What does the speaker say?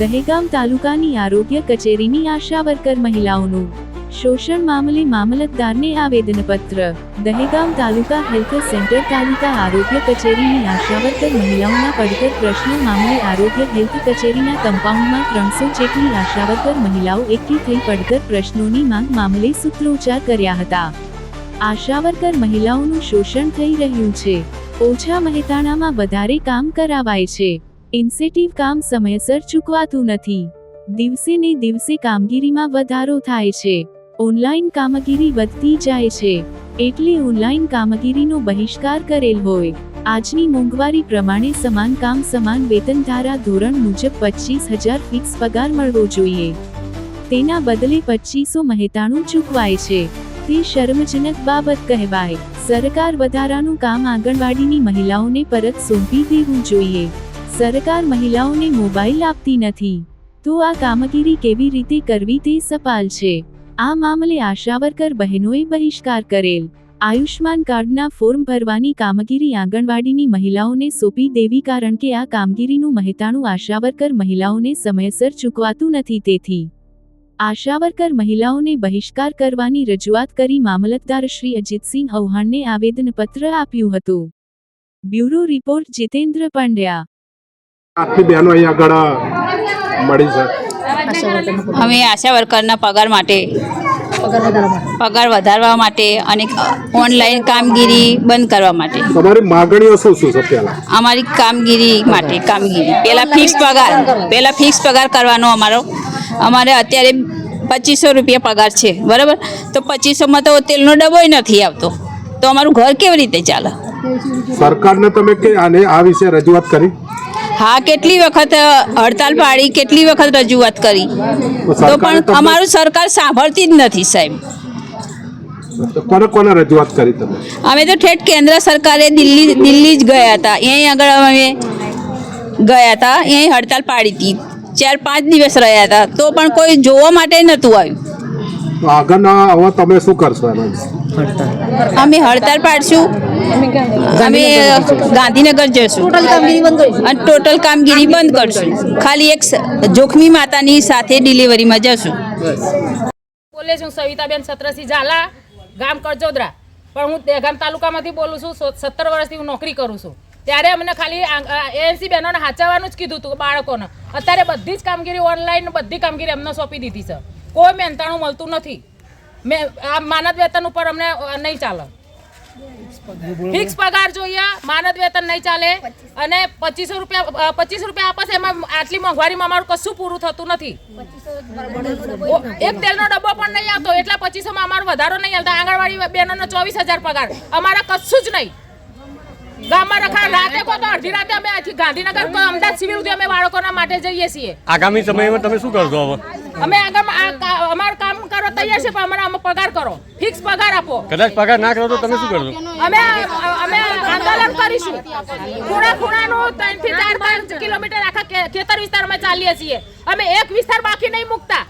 દહેગામ તાલુકાની આરોગ્ય કચેરીની આશા વર્કર મહિલાઓનું શોષણ મામલે મામલતદારને આવેદનપત્ર. દહેગામ તાલુકા હેલ્થ સેન્ટર તાલુકા આરોગ્ય કચેરીની આશા વર્કર મહિલાઓના પડતર પ્રશ્નો મામલે આરોગ્ય હેલ્થ કચેરીના કમ્પાઉન્ડમાં ત્રણસો જેટલી આશા વર્કર મહિલાઓ એકઠી થઈ પડતર પ્રશ્નોની માંગ મામલે સૂત્રોચ્ચાર કર્યા હતા. આશાવર્કર મહિલાઓનું શોષણ થઈ રહ્યું છે. ઓછા મહેતાણામાં વધારે કામ કરાવાય છે. ઇન્સેટિવ કામ સમયસર ચૂકવાતું નથી. દિવસે ને દિવસે કામગીરીમાં વધારો થાય છે. ઓનલાઈન કામગીરી વધતી જાય છે. એટલે ઓનલાઈન કામગીરીનો બહિષ્કાર કરેલ હોય. આજની મોંઘવારી પ્રમાણે સમાન કામ સમાન વેતન ધારા ધોરણ મુજબ પચીસ હજાર ફિક્સ પગાર મળવો જોઈએ. તેના બદલે પચીસો મહેતાણું ચૂકવાય છે. તે શર્મજનક બાબત કહેવાય. સરકાર વધારાનું કામ આંગણવાડીની મહિલાઓને પરત સોંપી દેવું જોઈએ. સરકાર મહિલાઓને મોબાઈલ આપતી નથી. તો આ કામગીરી કેવી રીતે કરવી તે સપાલ છે. આ મામલે આશાવર્કર બહેનોએ બહિષ્કાર કરેલ. આયુષ્માન કાર્ડના ફોર્મ ભરવાની કામગીરી આંગણવાડીની મહિલાઓને સોંપી દેવી કારણ કે આ કામગીરીનું મહેતાણું આશાવર્કર મહિલાઓને સમયસર ચૂકવાતું નથી તેથી. આશાવર્કર મહિલાઓને બહિષ્કાર કરવાની રજૂઆત કરી મામલતદાર શ્રી અજીતસિંહ ઔહાણને આવેદનપત્ર આપ્યું હતું. Bureau report Jitendra Pandya. આખી બહેનો અહીંયા આગળ મળી છે. અમે આશા વર્કરના પગાર માટે પગાર વધારવા માટે. અને ઓનલાઈન કામગીરી બંધ કરવા માટે. તમારી માગણીઓ શું શું છે પહેલા? અમારી કામગીરી માટે કામગીરી. પહેલા ફિક્સ પગાર પહેલા ફિક્સ પગાર કરવાનો અમારો. અમારે અત્યારે પચીસો રૂપિયા પગાર છે બરાબર? તો પચીસોમાં તો તેલનો ડબ્બોય નથી આવતો. તો અમારું ઘર કેવી રીતે ચાલે? સરકારને તમે કે આને આ વિશે રજૂઆત કરી? હા કેટલી વખત હડતાલ પાડી કેટલી વખત રજૂઆત કરી? તો પણ અમારું સરકાર સાંભળતી જ નથી સાહેબ. કોને કોને રજૂઆત કરી તમે? અમે તો ઠેઠ કેન્દ્ર સરકારે દિલ્હી દિલ્હી જ ગયા હતા. અહીં આગળ અમે ગયા હતા અહીં હડતાલ પાડી હતી. ચાર પાંચ દિવસ રહ્યા હતા. તો પણ કોઈ જોવા માટે નહોતું આવ્યું. આગળના હવે તમે શું કરશો? અમે હડતાલ પાડશું. અમે ગાંધીનગર જઈશું. અને ટોટલ કામગીરી બંધ કરશું. ખાલી એક જોખમી માતાની સાથે ડિલિવરીમાં જશું. બોલે છું સવિતાબેન સત્રસી ઝાલા ગામ કરજોદરા. પણ હું દહેગામ તાલુકામાંથી બોલું છું સત્તર વર્ષથી હું નોકરી કરું છું. ત્યારે અમને ખાલી એએનસી બહેનોને હાચવવાનું જ કીધું હતું બાળકોને. અત્યારે બધી જ કામગીરી ઓનલાઈન બધી કામગીરી અમને સોંપી દીધી છે. કોઈ મહેનતાણું મળતું નથી. મેં આ માનદ વેતન ઉપર અમને નહીં ચાલે. ફિક્સ પગાર જોઈએ, માનદ વેતન નહીં ચાલે અને પચીસો રૂપિયા પચીસો રૂપિયા આપશે એમાં આટલી મોંઘવારીમાં અમારું કશું પૂરું થતું નથી. એક તેલનો ડબ્બો પણ નહીં આવતો, એટલા પચીસોમાં અમારો વધારો નહીં આવતો આંગણવાડી બહેનોનો ચોવીસ હજાર પગાર. અમારા કશું જ નહીં. ગામમાં રખા, રાતે તો અડધી રાતે અમે ગાંધીનગર, અમદાવાદ સિવિલ સુધી અમે બાળકોના માટે જઈએ છીએ. આગામી સમયમાં તમે શું કરશો હવે? અમે આગળ અમારું કામ કરો તૈયાર છે પણ અમારા અમે પગાર કરો. ફિક્સ પગાર આપો. કદાચ પગાર ના કરો તો તમે શું કરશો? અમે અમે આંદોલન કરીશું. ખૂણા ખૂણાનું ત્રણથી ચાર કિલોમીટર આખા ખેતર ખેતર વિસ્તારમાં ચાલીએ છીએ. અમે એક વિસ્તાર બાકી નહીં મૂકતા.